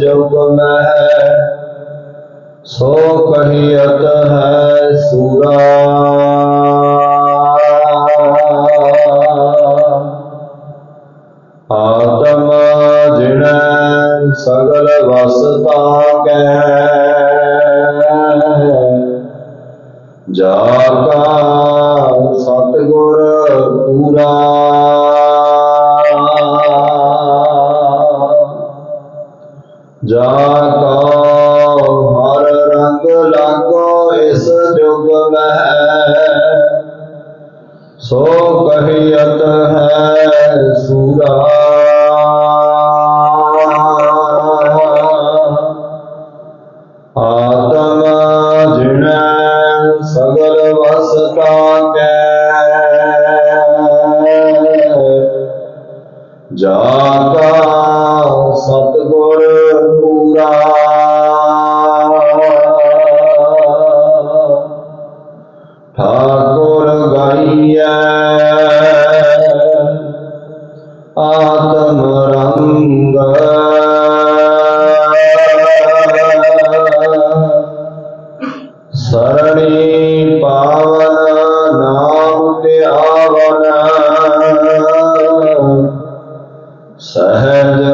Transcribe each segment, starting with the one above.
ਇਸ ਜੁਗ ਮਹਿ ਸੋ ਕਹੀਅਤ ਹੈ ਸੂਰਾ। ਆਤਮ ਜਿਣ ਸਗਲ ਵਸਤਾ ਕੈ ਜਾ ਕਾ ਲਾਗੋ ਇਸ ਜੁਗ ਮਹਿ ਸੋ ਕਹੀਅਤ ਹੈ ਠਾਕੁਰ ਗਾਈਐ। ਆਤਮ ਰੰਗ। ਸਰਣੀ ਪਾਵਨ ਨਾਮ ਤੇ ਆਵਨ ਸਹਿਜ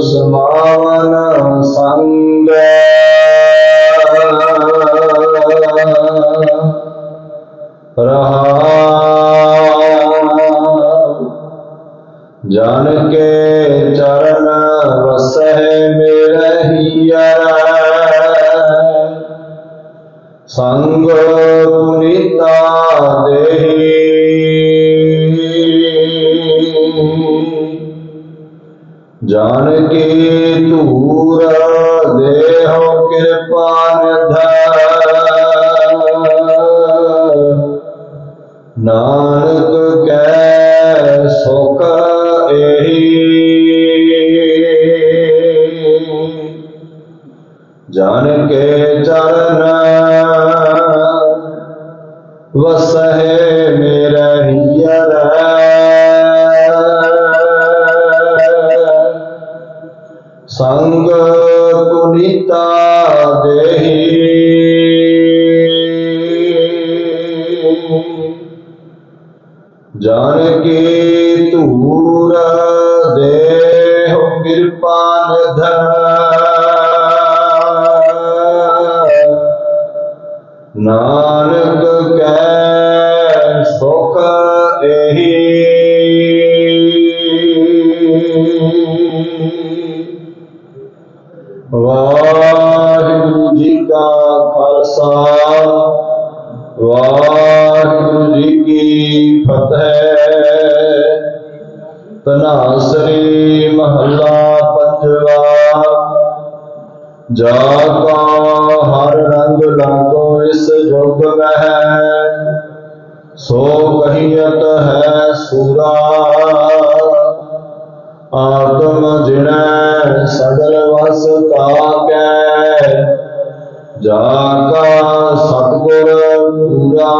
ਸਮਾਵਨ ਸੰਗ। ਜਨ ਕੇ ਚਰਨ ਵਸਹਿ ਮੇਰੇ ਹੀਰ ਸੰਗ ਪੁਨੀਤਾ ਦੇਹੀ। ਜਾਨ ਕੀ ਧੂਰ ਦੇਹੁ ਕਿਰਪਾ ਨਿਧ। ਨਾਨਕ ਜਾਨ ਕੇ ਚਰਨ ਵਸਹਿ ਮੇਰਾ ਹੀਰ ਸੰਗ ਪੁਨੀਤਾ ਦੇਹੀ। ਜਾਨ ਕੀ ਧੂਰ ਦੇਹੁ ਕਿਰਪਾ ਨਿਧ ਨਾਨਕ ਕੈ ਸੁਖ ਏਹੀ ਵਾਹਿਗੁਰੂ ਜੀ ਕਾ ਖਾਲਸਾ, ਵਾਹਿਗੁਰੂ ਜੀ ਕੀ ਫਤਿਹ। ਤਨਾਸਰੀ ਮਹੱਲਾ ਪੰਜਵਾ ਜਾ ਕਾ ਹਰ ਰੰਗ ਲਾਗੋ ਇਸ ਜੁਗ ਮਹਿ ਸੋ ਕਹੀਅਤ ਹੈ ਸੂਰਾ। ਆਤਮ ਜਿਣੈ ਸਗਲ ਵਸ ਕੈ ਜਾ ਕਾ ਸਤਿਗੁਰ ਪੂਰਾ।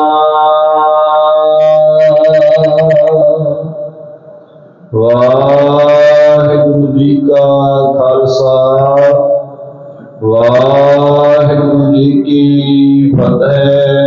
ਵਾਹਿਗੁਰੂ ਜੀ ਕਾ ਖਾਲਸਾ। ਵਾਹਿਗੁਰੂ ਜੀ ਕੀ ਫਤਿਹ।